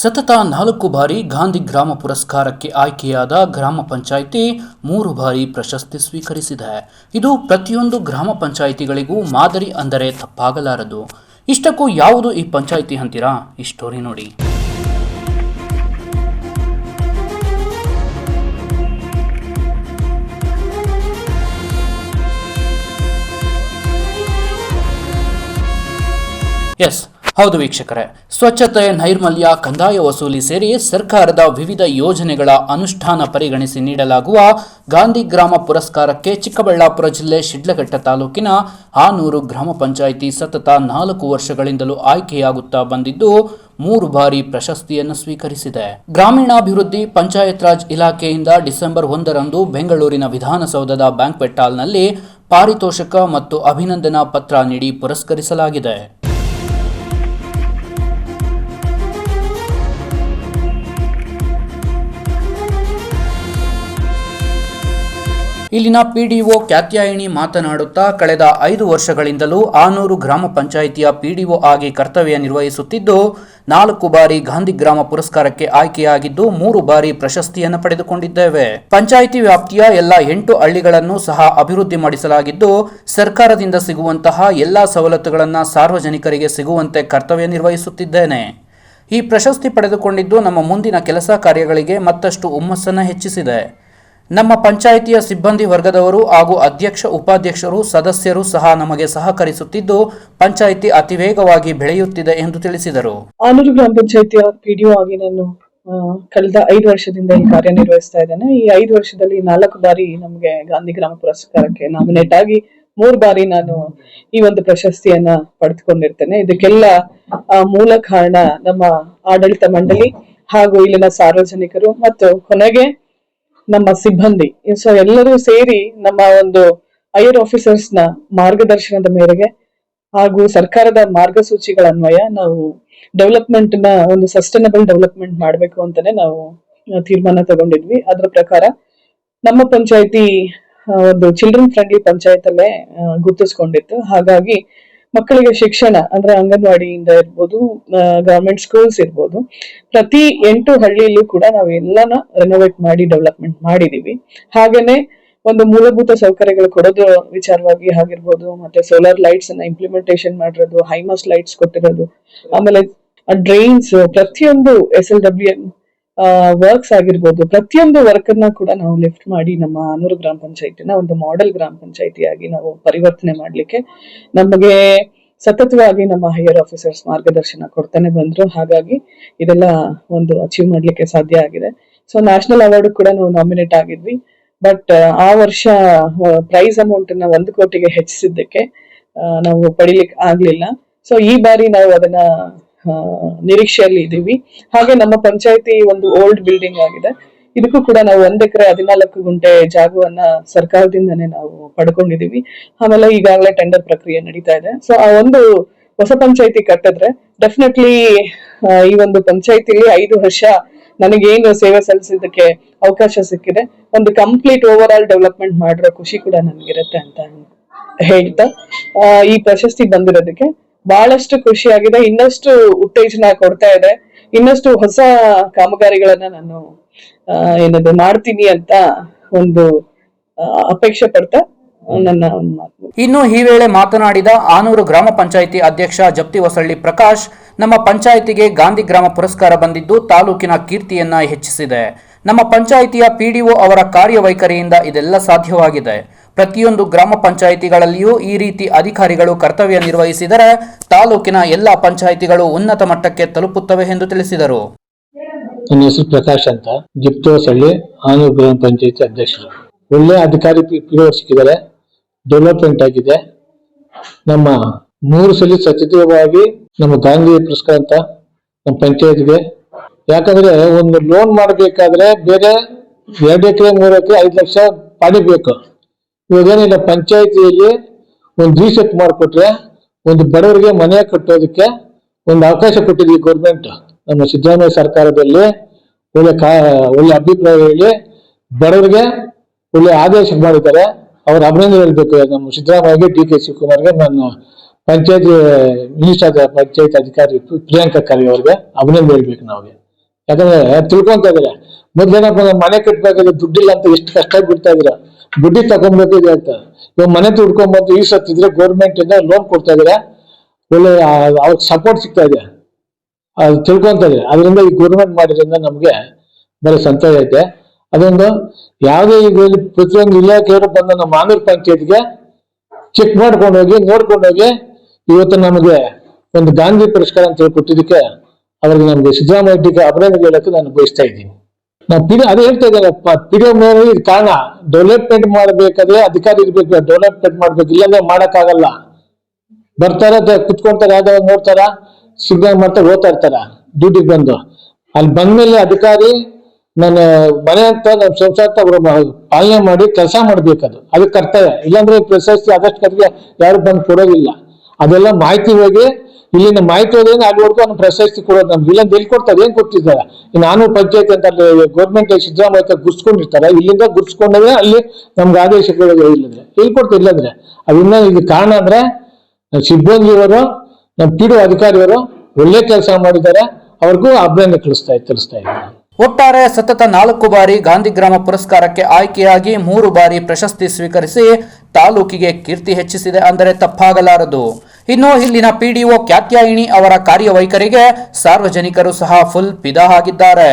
ಸತತ ನಾಲ್ಕು ಬಾರಿ ಗಾಂಧಿ ಗ್ರಾಮ ಪುರಸ್ಕಾರಕ್ಕೆ ಆಯ್ಕೆಯಾದ ಗ್ರಾಮ ಪಂಚಾಯಿತಿ ಮೂರು ಬಾರಿ ಪ್ರಶಸ್ತಿ ಸ್ವೀಕರಿಸಿದೆ. ಇದು ಪ್ರತಿಯೊಂದು ಗ್ರಾಮ ಪಂಚಾಯಿತಿಗಳಿಗೂ ಮಾದರಿ ಅಂದರೆ ತಪ್ಪಾಗಲಾರದು. ಇಷ್ಟಕ್ಕೂ ಯಾವುದು ಈ ಪಂಚಾಯಿತಿ ಅಂತೀರಾ? ಈ ಸ್ಟೋರಿ ನೋಡಿ. ಎಸ್ ಹೌದು ವೀಕ್ಷಕರೇ, ಸ್ವಚ್ಛತೆ, ನೈರ್ಮಲ್ಯ, ಕಂದಾಯ ವಸೂಲಿ ಸೇರಿ ಸರ್ಕಾರದ ವಿವಿಧ ಯೋಜನೆಗಳ ಅನುಷ್ಠಾನ ಪರಿಗಣಿಸಿ ನೀಡಲಾಗುವ ಗಾಂಧಿ ಗ್ರಾಮ ಪುರಸ್ಕಾರಕ್ಕೆ ಚಿಕ್ಕಬಳ್ಳಾಪುರ ಜಿಲ್ಲೆ ಶಿಡ್ಲಘಟ್ಟ ತಾಲೂಕಿನ ಆನೂರು ಗ್ರಾಮ ಪಂಚಾಯಿತಿ ಸತತ ನಾಲ್ಕು ವರ್ಷಗಳಿಂದಲೂ ಆಯ್ಕೆಯಾಗುತ್ತಾ ಬಂದಿದ್ದು ಮೂರು ಬಾರಿ ಪ್ರಶಸ್ತಿಯನ್ನು ಸ್ವೀಕರಿಸಿದೆ. ಗ್ರಾಮೀಣಾಭಿವೃದ್ಧಿ ಪಂಚಾಯತ್ ರಾಜ್ ಇಲಾಖೆಯಿಂದ ಡಿಸೆಂಬರ್ ಒಂದರಂದು ಬೆಂಗಳೂರಿನ ವಿಧಾನಸೌಧದ ಬ್ಯಾಂಕ್ವೆಟ್ ಹಾಲ್ನಲ್ಲಿ ಪಾರಿತೋಷಕ ಮತ್ತು ಅಭಿನಂದನಾ ಪತ್ರ ನೀಡಿ ಪುರಸ್ಕರಿಸಲಾಗಿದೆ. ಇಲ್ಲಿನ ಪಿಡಿಒ ಕ್ಯಾತ್ಯಾಯಿಣಿ ಮಾತನಾಡುತ್ತಾ ಕಳೆದ ಐದು ವರ್ಷಗಳಿಂದಲೂ ಆನೂರು ಗ್ರಾಮ ಪಂಚಾಯಿತಿಯ ಪಿಡಿಒ ಆಗಿ ಕರ್ತವ್ಯ ನಿರ್ವಹಿಸುತ್ತಿದ್ದು, ನಾಲ್ಕು ಬಾರಿ ಗಾಂಧಿ ಗ್ರಾಮ ಪುರಸ್ಕಾರಕ್ಕೆ ಆಯ್ಕೆಯಾಗಿದ್ದು, ಮೂರು ಬಾರಿ ಪ್ರಶಸ್ತಿಯನ್ನು ಪಡೆದುಕೊಂಡಿದ್ದೇವೆ. ಪಂಚಾಯಿತಿ ವ್ಯಾಪ್ತಿಯ ಎಲ್ಲ ಎಂಟು ಹಳ್ಳಿಗಳನ್ನು ಸಹ ಅಭಿವೃದ್ಧಿ ಮಾಡಿಸಲಾಗಿದ್ದು, ಸರ್ಕಾರದಿಂದ ಸಿಗುವಂತಹ ಎಲ್ಲ ಸವಲತ್ತುಗಳನ್ನು ಸಾರ್ವಜನಿಕರಿಗೆ ಸಿಗುವಂತೆ ಕರ್ತವ್ಯ ನಿರ್ವಹಿಸುತ್ತಿದ್ದೇನೆ. ಈ ಪ್ರಶಸ್ತಿ ಪಡೆದುಕೊಂಡಿದ್ದು ನಮ್ಮ ಮುಂದಿನ ಕೆಲಸ ಕಾರ್ಯಗಳಿಗೆ ಮತ್ತಷ್ಟು ಹುಮ್ಮಸ್ಸನ್ನು ಹೆಚ್ಚಿಸಿದೆ. ನಮ್ಮ ಪಂಚಾಯಿತಿಯ ಸಿಬ್ಬಂದಿ ವರ್ಗದವರು ಹಾಗೂ ಅಧ್ಯಕ್ಷ, ಉಪಾಧ್ಯಕ್ಷರು, ಸದಸ್ಯರು ಸಹ ನಮಗೆ ಸಹಕರಿಸುತ್ತಿದ್ದು, ಪಂಚಾಯಿತಿ ಅತಿ ವೇಗವಾಗಿ ಬೆಳೆಯುತ್ತಿದೆ ಎಂದು ತಿಳಿಸಿದರು. ಆನೂರು ಗ್ರಾಮ ಪಂಚಾಯಿತಿಯ ಪಿಡಿಒ ಆಗಿ ನಾನು ಕಳೆದ ಐದು ವರ್ಷದಿಂದ ಈ ಕಾರ್ಯನಿರ್ವಹಿಸ್ತಾ ಇದ್ದೇನೆ. ಈ ಐದು ವರ್ಷದಲ್ಲಿ ನಾಲ್ಕು ಬಾರಿ ನಮಗೆ ಗಾಂಧಿ ಗ್ರಾಮ ಪುರಸ್ಕಾರಕ್ಕೆ ನಾಮಿನೇಟ್ ಆಗಿ, ಮೂರು ಬಾರಿ ನಾನು ಈ ಒಂದು ಪ್ರಶಸ್ತಿಯನ್ನ ಪಡೆದುಕೊಂಡಿರ್ತೇನೆ. ಇದಕ್ಕೆಲ್ಲ ಮೂಲ ಕಾರಣ ನಮ್ಮ ಆಡಳಿತ ಮಂಡಳಿ ಹಾಗೂ ಇಲ್ಲಿನ ಸಾರ್ವಜನಿಕರು ಮತ್ತು ಕೊನೆಗೆ ನಮ್ಮ ಸಿಬ್ಬಂದಿ. ಸೊ ಎಲ್ಲರೂ ಸೇರಿ ನಮ್ಮ ಒಂದು ಐಯರ್ ಆಫೀಸರ್ಸ್ನ ಮಾರ್ಗದರ್ಶನದ ಮೇರೆಗೆ ಹಾಗೂ ಸರ್ಕಾರದ ಮಾರ್ಗಸೂಚಿಗಳ ಅನ್ವಯ ನಾವು ಡೆವಲಪ್ಮೆಂಟ್ನ ಒಂದು ಸಸ್ಟೈನಬಲ್ ಡೆವಲಪ್ಮೆಂಟ್ ಮಾಡಬೇಕು ಅಂತಾನೆ ನಾವು ತೀರ್ಮಾನ ತಗೊಂಡಿದ್ವಿ. ಅದರ ಪ್ರಕಾರ ನಮ್ಮ ಪಂಚಾಯತಿ ಒಂದು ಚಿಲ್ಡ್ರನ್ ಫ್ರೆಂಡ್ಲಿ ಪಂಚಾಯತ್ ಅಲ್ಲೇ ಗುರುತಿಸ್ಕೊಂಡಿತ್ತು. ಹಾಗಾಗಿ ಮಕ್ಕಳಿಗೆ ಶಿಕ್ಷಣ ಅಂದ್ರೆ ಅಂಗನವಾಡಿಯಿಂದ ಇರ್ಬೋದು ಗವರ್ಮೆಂಟ್ ಸ್ಕೂಲ್ಸ್ ಇರ್ಬೋದು, ಪ್ರತಿ ಎಂಟು ಹಳ್ಳಿಯಲ್ಲೂ ಕೂಡ ನಾವು ಎಲ್ಲಾನ ರೆನೋವೇಟ್ ಮಾಡಿ ಡೆವಲಪ್ಮೆಂಟ್ ಮಾಡಿದೀವಿ. ಹಾಗೇನೆ ಒಂದು ಮೂಲಭೂತ ಸೌಕರ್ಯಗಳು ಕೊಡೋದು ವಿಚಾರವಾಗಿ ಆಗಿರ್ಬೋದು, ಮತ್ತೆ ಸೋಲಾರ್ ಲೈಟ್ಸ್ ಅನ್ನ ಇಂಪ್ಲಿಮೆಂಟೇಷನ್ ಮಾಡಿರೋದು ಹೈಮಾಸ್ ಲೈಟ್ಸ್ ಕೊಟ್ಟಿರೋದು, ಆಮೇಲೆ ಡ್ರೈನ್ಸ್ ಪ್ರತಿಯೊಂದು S L W M works ಆಗಿರ್ಬೋದು. ಪ್ರತಿಯೊಂದು ವರ್ಕ್ ಅನ್ನ ಕೂಡ ನಾವು ಲಿಫ್ಟ್ ಮಾಡಿ ನಮ್ಮ ಆನೂರು ಗ್ರಾಮ ಪಂಚಾಯತಿನ ಒಂದು ಮಾಡೆಲ್ ಗ್ರಾಮ ಪಂಚಾಯತಿಯಾಗಿ ನಾವು ಪರಿವರ್ತನೆ ಮಾಡ್ಲಿಕ್ಕೆ ನಮಗೆ ಸತತವಾಗಿ ನಮ್ಮ ಹೈಯರ್ ಆಫೀಸರ್ಸ್ ಮಾರ್ಗದರ್ಶನ ಕೊಡ್ತಾನೆ ಬಂದ್ರು. ಹಾಗಾಗಿ ಇದೆಲ್ಲ ಒಂದು ಅಚೀವ್ ಮಾಡ್ಲಿಕ್ಕೆ ಸಾಧ್ಯ ಆಗಿದೆ. ಸೊ ನ್ಯಾಷನಲ್ ಅವಾರ್ಡ್ ಕೂಡ ನಾವು ನಾಮಿನೇಟ್ ಆಗಿದ್ವಿ. ಬಟ್ ಆ ವರ್ಷ ಪ್ರೈಸ್ ಅಮೌಂಟ್ ಅನ್ನ ಒಂದು ಕೋಟಿಗೆ ಹೆಚ್ಚಿಸಿದ್ದಕ್ಕೆ ನಾವು ಪಡಿಲಿಕ್ಕೆ ಆಗ್ಲಿಲ್ಲ. ಸೊ ಈ ಬಾರಿ ನಾವು ಅದನ್ನ ನಿರೀಕ್ಷೆಯಲ್ಲಿ ಇದ್ದೀವಿ ಹಾಗೆ ನಮ್ಮ ಪಂಚಾಯತಿ ಒಂದು ಓಲ್ಡ್ ಬಿಲ್ಡಿಂಗ್ ಆಗಿದೆ. ಇದಕ್ಕೂ ಕೂಡ ನಾವು ಒಂದ್ ಎಕರೆ ಹದಿನಾಲ್ಕು ಗುಂಟೆ ಜಾಗವನ್ನ ಸರ್ಕಾರದಿಂದನೇ ನಾವು ಪಡ್ಕೊಂಡಿದೀವಿ. ಆಮೇಲೆ ಈಗಾಗಲೇ ಟೆಂಡರ್ ಪ್ರಕ್ರಿಯೆ ನಡೀತಾ ಇದೆ. ಸೊ ಆ ಒಂದು ಹೊಸ ಪಂಚಾಯತಿ ಕಟ್ಟಿದ್ರೆ ಡೆಫಿನೆಟ್ಲಿ ಈ ಒಂದು ಪಂಚಾಯತಿಲಿ ಐದು ವರ್ಷ ನನಗೇನು ಸೇವೆ ಸಲ್ಲಿಸಿದ್ದಕ್ಕೆ ಅವಕಾಶ ಸಿಕ್ಕಿದೆ. ಒಂದು ಕಂಪ್ಲೀಟ್ ಓವರ್ ಆಲ್ ಡೆವಲಪ್ಮೆಂಟ್ ಮಾಡಿರೋ ಖುಷಿ ಕೂಡ ನನಗಿರುತ್ತೆ ಅಂತ ಹೇಳ್ತಾ ಈ ಪ್ರಶಸ್ತಿ ಬಂದಿರೋದಕ್ಕೆ ಬಹಳಷ್ಟು ಖುಷಿಯಾಗಿದೆ. ಇನ್ನಷ್ಟು ಉತ್ತೇಜನ ಕೊಡ್ತಾ ಇದೆ. ಇನ್ನಷ್ಟು ಹೊಸ ಕಾಮಗಾರಿಗಳನ್ನ ನಾನು ಏನದು ಮಾಡ್ತೀನಿ ಅಂತ ಒಂದು ಅಪೇಕ್ಷೆ ಪಡ್ತಾ ಇನ್ನು ಈ ವೇಳೆ ಮಾತನಾಡಿದ ಆನೂರು ಗ್ರಾಮ ಪಂಚಾಯಿತಿ ಅಧ್ಯಕ್ಷ ಜಪ್ತಿ ಹೊಸಳ್ಳಿ ಪ್ರಕಾಶ್ ನಮ್ಮ ಪಂಚಾಯಿತಿಗೆ ಗಾಂಧಿ ಗ್ರಾಮ ಪುರಸ್ಕಾರ ಬಂದಿದ್ದು ತಾಲೂಕಿನ ಕೀರ್ತಿಯನ್ನ ಹೆಚ್ಚಿಸಿದೆ. ನಮ್ಮ ಪಂಚಾಯಿತಿಯ ಪಿಡಿಒ ಅವರ ಕಾರ್ಯವೈಖರಿಯಿಂದ ಇದೆಲ್ಲ ಸಾಧ್ಯವಾಗಿದೆ. ಪ್ರತಿಯೊಂದು ಗ್ರಾಮ ಪಂಚಾಯಿತಿಗಳಲ್ಲಿಯೂ ಈ ರೀತಿ ಅಧಿಕಾರಿಗಳು ಕರ್ತವ್ಯ ನಿರ್ವಹಿಸಿದರೆ ತಾಲೂಕಿನ ಎಲ್ಲ ಪಂಚಾಯಿತಿಗಳು ಉನ್ನತ ಮಟ್ಟಕ್ಕೆ ತಲುಪುತ್ತವೆ ಎಂದು ತಿಳಿಸಿದರು. ನನ್ನ ಹೆಸರು ಪ್ರಕಾಶ್ ಅಂತ. ಜಿಪ್ತೋಸಳ್ಳಿ ಆನೂರು ಗ್ರಾಮ ಪಂಚಾಯತಿ ಅಧ್ಯಕ್ಷರು. ಒಳ್ಳೆ ಅಧಿಕಾರಿ ಸಿಕ್ಕಿದ್ದಾರೆ. ಡೆವಲಪ್ಮೆಂಟ್ ಆಗಿದೆ. ನಮ್ಮ ಮೂರು ಸಲ ಸತತವಾಗಿ ನಮ್ಮ ಗಾಂಧಿ ಪುರಸ್ಕಾರ ಅಂತ ನಮ್ಮ ಪಂಚಾಯತ್ಗೆ. ಯಾಕಂದ್ರೆ ಒಂದು ಲೋನ್ ಮಾಡಬೇಕಾದ್ರೆ ಬೇರೆ ಎರಡು ಎಕರೆ, ಮೂರು ಎಕರೆ, ಐದು ಲಕ್ಷ ಪಡಿಬೇಕು ಬೇಕು ಇವಾಗೇನಿಲ್ಲ, ಪಂಚಾಯತಿಯಲ್ಲಿ ಒಂದು ರೀಸೆಟ್ ಮಾಡಿಕೊಟ್ರೆ ಒಂದು ಬಡವರಿಗೆ ಮನೆ ಕಟ್ಟೋದಕ್ಕೆ ಒಂದು ಅವಕಾಶ ಕೊಟ್ಟಿದ್ವಿ ಗೌರ್ಮೆಂಟ್ ನಮ್ಮ ಸಿದ್ದರಾಮಯ್ಯ ಸರ್ಕಾರದಲ್ಲಿ ಒಳ್ಳೆ ಕಾ, ಒಳ್ಳೆ ಅಭಿಪ್ರಾಯ ಹೇಳಿ ಬಡವರಿಗೆ ಒಳ್ಳೆ ಆದೇಶ ಮಾಡಿದ್ದಾರೆ. ಅವ್ರ ಅಭಿನಂದನೆ ಹೇಳ್ಬೇಕು. ನಮ್ಮ ಸಿದ್ದರಾಮಯ್ಯಗೆ, ಡಿ ಕೆ ಶಿವಕುಮಾರ್ಗೆ ನಾನು ಪಂಚಾಯತ್ ಮಿನಿಸ್ಟರ್ ಪಂಚಾಯತ್ ಅಧಿಕಾರಿ ಪ್ರಿಯಾಂಕಾ ಖರ್ಗೆ ಅವ್ರಿಗೆ ಅಭಿನಂದನೆ ಹೇಳ್ಬೇಕು ನಾವ್ಗೆ. ಯಾಕಂದ್ರೆ ತಿಳ್ಕೊಂತ ಇದಾರೆ ಮೊದ್ಲೇನಪ್ಪ ಮನೆ ಕಟ್ಟಬೇಕಾದ್ರೆ ದುಡ್ಡಿಲ್ಲ ಅಂತ ಎಷ್ಟು ಕಷ್ಟ ಬಿಡ್ತಾ ಇದ್ರ ದುಡ್ಡಿ ತಗೊಂಡ್ಬೇಕಿದೆ ಅಂತ. ಇವಾಗ ಮನೆ ತುಡ್ಕೊಂಡ್ಬಂದು ಈ ಸತ್ತಿದ್ರೆ ಗೌರ್ಮೆಂಟ್ ಇಂದ ಲೋನ್ ಕೊಡ್ತಾ ಇದಾರೆ. ಒಳ್ಳೆ ಅವ್ರಿಗೆ ಸಪೋರ್ಟ್ ಸಿಗ್ತಾ ಇದೆ. ಅದು ತಿಳ್ಕೊಂತ ಇದೆ. ಅದರಿಂದ ಈ ಗೌರ್ಮೆಂಟ್ ಮಾಡಿದ್ರಿಂದ ನಮ್ಗೆ ಬರೀ ಸಂತೋಷ ಐತೆ. ಅದೊಂದು, ಯಾವುದೇ ಇದರಲ್ಲಿ ಪ್ರತಿಯೊಂದು ಇಲಾಖೆಯವರು ಬಂದ ನಮ್ಮ ಆಂಧ್ರ ಪಂಚಾಯತ್ಗೆ ಚೆಕ್ ಮಾಡ್ಕೊಂಡು ಹೋಗಿ ನೋಡ್ಕೊಂಡು ಹೋಗಿ ಇವತ್ತು ನಮಗೆ ಒಂದು ಗಾಂಧಿ ಪುರಸ್ಕಾರ ಅಂತ ಹೇಳಿ ಕೊಟ್ಟಿದ್ದಕ್ಕೆ ಅವ್ರಿಗೆ ನಮಗೆ ಸಿದ್ದರಾಮಯ್ಯ ಅಭಿನಂದನೆ ಹೇಳಕ್ಕೆ ನಾನು ಬಯಸ್ತಾ ಇದ್ದೀನಿ. ನಾವು ಪಿಡಿ ಅದೇ ಹೇಳ್ತಾ ಇದ್ದಾರಪ್ಪ ಮೇಲೆ ಇದು ಕಾರಣ ಡೆವಲಪ್ಮೆಂಟ್ ಮಾಡಬೇಕಾದ್ರೆ ಅಧಿಕಾರಿ ಇರ್ಬೇಕು ಡೆವಲಪ್ಮೆಂಟ್ ಮಾಡ್ಬೇಕು, ಇಲ್ಲಾಂದ್ರೆ ಮಾಡಕ್ಕಾಗಲ್ಲ. ಬರ್ತಾರೆ ಕುತ್ಕೊಂತಾರೆ ಯಾವ್ದಾರ ನೋಡ್ತಾರ, ಸಿಗ್ನಲ್ ಮಾಡ್ತಾ ಓದ್ತಾ ಇರ್ತಾರ ಡ್ಯೂಟಿಗೆ ಬಂದು. ಅಲ್ಲಿ ಬಂದ್ಮೇಲೆ ಅಧಿಕಾರಿ ನನ್ನ ಮನೆ ಅಂತ ನನ್ನ ಸಂಸಾರ ಪಾಲನೆ ಮಾಡಿ ಕೆಲಸ ಮಾಡ್ಬೇಕದು. ಅದು ಕರ್ತವ್ಯ. ಇಲ್ಲಾಂದ್ರೆ ಪ್ರಶಸ್ತಿ ಆದಷ್ಟು ಕಡೆಗೆ ಯಾರು ಬಂದು ಕೊಡೋದಿಲ್ಲ. ಅದೆಲ್ಲ ಮಾಹಿತಿ ಹೋಗಿ ಇಲ್ಲಿನ ಮಾಹಿತಿ ಏನು ಅಲ್ಲಿವರೆಗೂ ಅವ್ನು ಪ್ರಶಸ್ತಿ ಕೊಡೋದು ನಮ್ಗೆ. ಇಲ್ಲಾಂದ್ರೆ ಎಲ್ಲಿ ಕೊಡ್ತಾರೆ? ಏನ್ ಕೊಟ್ಟಿದ್ದಾರೆ? ನಾನು ಪಂಚಾಯತ್ ಅಂತ ಗೌರ್ಮೆಂಟ್ ಸಿದ್ದರಾಮಯ್ಯ ಗುರ್ಸ್ಕೊಂಡಿರ್ತಾರೆ. ಇಲ್ಲಿಂದ ಗುರ್ಸ್ಕೊಂಡ್ರೆ ಅಲ್ಲಿ ನಮ್ಗೆ ಆದೇಶಗಳು ಇಲ್ಲಂದ್ರೆ? ಎಲ್ಲಿ ಕೊಡ್ತಾರೆ? ಇಲ್ಲಂದ್ರೆ? ಅದನ್ನ ಇದು ಕಾರಣ ಅಂದ್ರೆ ನಮ್ಮ ಸಿಬ್ಬಂದಿಯವರು ನಮ್ಮ ಪಿಡು ಅಧಿಕಾರಿಯವರು ಒಳ್ಳೆ ಕೆಲಸ ಮಾಡಿದ್ದಾರೆ. ಅವ್ರಿಗೂ ಅಭಿನಂದನೆ ಕಳಿಸ್ತಾ ತಿಳಿಸ್ತಾ ಇದ್ದಾರೆ ಒಟ್ಟಾರೆ ಸತತ ನಾಲ್ಕು ಬಾರಿ ಗಾಂಧಿಗ್ರಾಮ ಪುರಸ್ಕಾರಕ್ಕೆ ಆಯ್ಕೆಯಾಗಿ ಮೂರು ಬಾರಿ ಪ್ರಶಸ್ತಿ ಸ್ವೀಕರಿಸಿ ತಾಲೂಕಿಗೆ ಕೀರ್ತಿ ಹೆಚ್ಚಿಸಿದೆ ಅಂದರೆ ತಪ್ಪಾಗಲಾರದು. ಇನ್ನು ಇಲ್ಲಿನ ಪಿಡಿಒ ಕ್ಯಾತ್ಯಾಯಿಣಿ ಅವರ ಕಾರ್ಯವೈಖರಿಗೆ ಸಾರ್ವಜನಿಕರು ಸಹ ಫುಲ್ ಫಿದಾ ಆಗಿದ್ದಾರೆ.